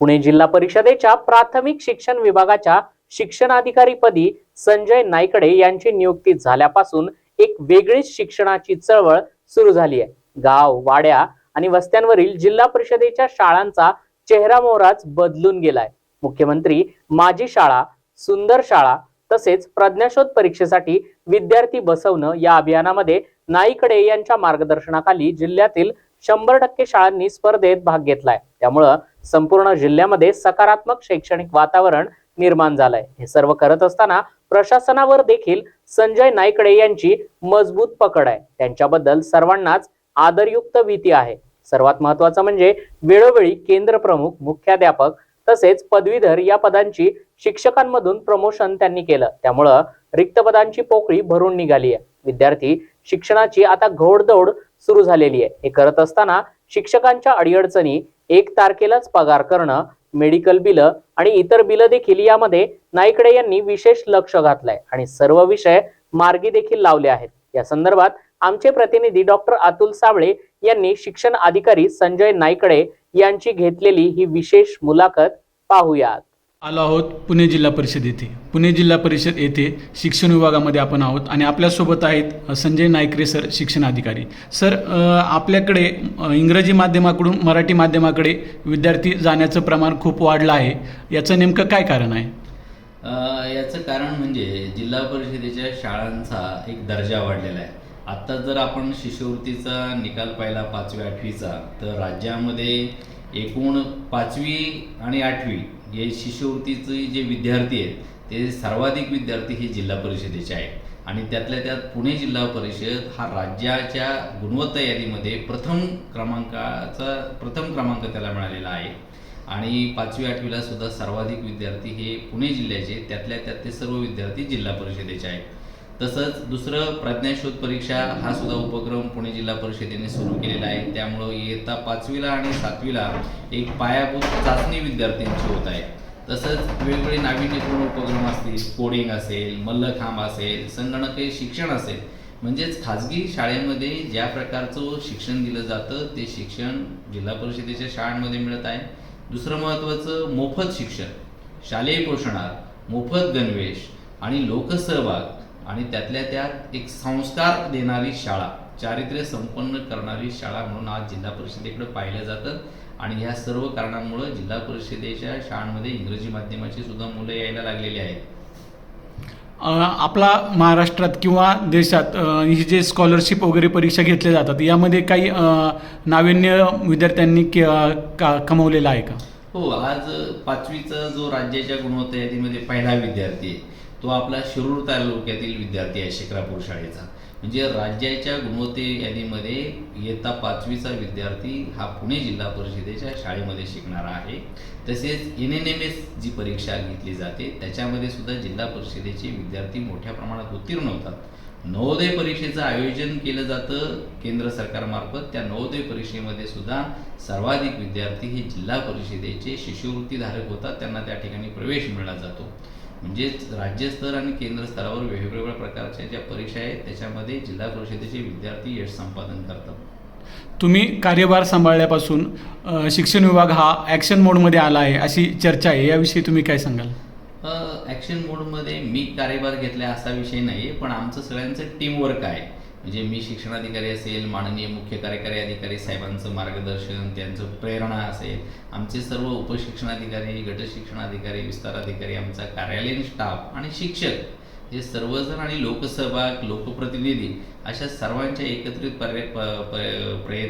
पुणे जिल्हा परिषदेच्या प्राथमिक शिक्षण विभागाच्या शिक्षणाधिकारी पदी संजय नाईकडे यांची नियुक्ती झाल्यापासून एक वेगळीच शिक्षणाची चळवळ सुरू झाली आहे. गाव वाड्या आणि वस्त्यांवरील जिल्हा परिषदेच्या शाळांचा चेहरा मोहराच बदलून गेलाय. मुख्यमंत्री माझी शाळा सुंदर शाळा तसेच प्रज्ञाशोध परीक्षेसाठी विद्यार्थी बसवणं या अभियानामध्ये नाईकडे यांच्या मार्गदर्शनाखाली जिल्ह्यातील शंभर टक्के शाळांनी स्पर्धेत भाग घेतलाय. त्यामुळं संपूर्ण जिल्ह्यामध्ये सकारात्मक शैक्षणिक वातावरण निर्माण झालंय. हे सर्व करत असताना प्रशासनावर देखील संजय नाईकडे यांची मजबूत पकड आहे. त्यांच्याबद्दल सर्वांनाच आदरयुक्त भीती आहे. सर्वात महत्वाचं म्हणजे वेळोवेळी केंद्र प्रमुख मुख्याध्यापक तसेच पदवीधर या पदांची शिक्षकांमधून प्रमोशन त्यांनी केलं. त्यामुळं रिक्त पदांची पोकळी भरून निघाली आहे विद्यार्थी शिक्षणाची आता घोडदौड सुरू झालेली आहे. हे करत असताना शिक्षकांच्या अडीअडचणी एक तारखेलाच पगार करणं मेडिकल बिलं आणि इतर बिलं देखील यामध्ये नाईकडे यांनी विशेष लक्ष घातलंय. आणि सर्व विषय मार्गी देखील लावले आहेत. या संदर्भात आमचे प्रतिनिधी डॉक्टर अतुल साबळे यांनी शिक्षण अधिकारी संजय नाईकडे यांची घेतलेली ही विशेष मुलाखत पाहूयात. आलो आहोत पुणे जिल्हा परिषद येथे. पुणे जिल्हा परिषद येथे शिक्षण विभागामध्ये आपण आहोत आणि आपल्यासोबत आहेत संजय नायकरे सर शिक्षण अधिकारी सर आपल्याकडे इंग्रजी माध्यमाकडून मराठी माध्यमाकडे विद्यार्थी जाण्याचं प्रमाण खूप वाढलं आहे. याचं नेमकं काय कारण आहे? याचं कारण म्हणजे जिल्हा परिषदेच्या शाळांचा एक दर्जा वाढलेला आहे. आत्ता जर आपण शिष्यवृत्तीचा निकाल पाहिला पाचवी आठवीचा तर राज्यामध्ये एकूण पाचवी आणि आठवी हे शिष्यवृत्तीचे जे विद्यार्थी आहेत ते सर्वाधिक विद्यार्थी हे जिल्हा परिषदेचे आहेत. आणि त्यातल्या त्यात पुणे जिल्हा परिषद हा राज्याच्या गुणवत्ता यादीमध्ये प्रथम क्रमांकाचा प्रथम क्रमांक त्याला मिळालेला आहे. आणि पाचवी आठवीला सुद्धा सर्वाधिक विद्यार्थी हे पुणे जिल्ह्याचे त्यातल्या त्यात ते सर्व विद्यार्थी जिल्हा परिषदेचे आहेत. तसंच दुसरं प्रज्ञाशोध परीक्षा हा सुद्धा उपक्रम पुणे जिल्हा परिषदेने सुरू केलेला आहे. त्यामुळं इयत्ता पाचवीला आणि सातवीला एक पायाभूत चाचणी विद्यार्थ्यांची होत आहे. तसंच वेगवेगळे नाविन्यपूर्ण उपक्रम असतील कोडिंग असेल मल्लखांब असेल संगणकीय शिक्षण असेल. म्हणजेच खाजगी शाळेमध्ये ज्या प्रकारचं शिक्षण दिलं जातं ते शिक्षण जिल्हा परिषदेच्या शाळांमध्ये मिळत आहे. दुसरं महत्त्वाचं मोफत शिक्षण. शालेय पोषणात मोफत गणवेश आणि लोकसहभाग आणि त्यातल्या त्यात एक संस्कार देणारी शाळा चारित्र्य संपन्न करणारी शाळा म्हणून आज जिल्हा परिषदेकडे पाहिलं जातं. आणि ह्या सर्व कारणांमुळं जिल्हा परिषदेच्या शाळांमध्ये इंग्रजी माध्यमाची सुद्धा मुलं यायला लागलेली आहेत. आपला महाराष्ट्रात किंवा देशात ही जे स्कॉलरशिप वगैरे परीक्षा घेतल्या जातात यामध्ये काही नाविन्य विद्यार्थ्यांनी कमवलेलं आहे का? हो आज पाचवीचा जो राज्याच्या गुणवत्ता यादीमध्ये पहिला विद्यार्थी आहे तो आपला शिरूर तालुक्यातील विद्यार्थी आहे शेखरापूर शाळेचा. म्हणजे राज्याच्या गुणवत्ते यादीमध्ये इयत्ता पाचवीचा विद्यार्थी हा पुणे जिल्हा परिषदेच्या शाळेमध्ये शिकणारा आहे. तसेच N N M S G परीक्षा घेतली जाते त्याच्यामध्ये सुद्धा जिल्हा परिषदेचे विद्यार्थी मोठ्या प्रमाणात उत्तीर्ण होतात. नवोदय परीक्षेचं आयोजन केलं जातं केंद्र सरकारमार्फत. त्या नवोदय परीक्षेमध्ये सुद्धा सर्वाधिक विद्यार्थी हे जिल्हा परिषदेचे शिष्यवृत्तीधारक होतात. त्यांना त्या ठिकाणी प्रवेश मिळला जातो. म्हणजेच राज्यस्तर आणि केंद्र स्तरावर वेगवेगळ्या प्रकारच्या ज्या परीक्षा आहेत त्याच्यामध्ये जिल्हा परिषदेचे विद्यार्थी यश संपादन करतात. तुम्ही कार्यभार सांभाळल्यापासून शिक्षण विभाग हा ॲक्शन मोडमध्ये आला आहे अशी चर्चा आहे. याविषयी तुम्ही काय सांगाल? ॲक्शन मोडमध्ये मी कार्यभार घेतला असा विषय नाही पण आमचं सगळ्यांचं टीमवर्क आहे. म्हणजे मी शिक्षणाधिकारी असेल माननीय मुख्य कार्यकारी अधिकारी साहेबांचं मार्गदर्शन त्यांचं प्रेरणा असेल आमचे सर्व उपशिक्षणाधिकारी गटशिक्षणाधिकारी विस्ताराधिकारी विस्तार अधिकारी आमचा कार्यालयीन स्टाफ आणि शिक्षक हे सर्वजण आणि लोकसहभाग लोकप्रतिनिधी अशा सर्वांच्या एकत्रित पर्य प- प- प्रयत्न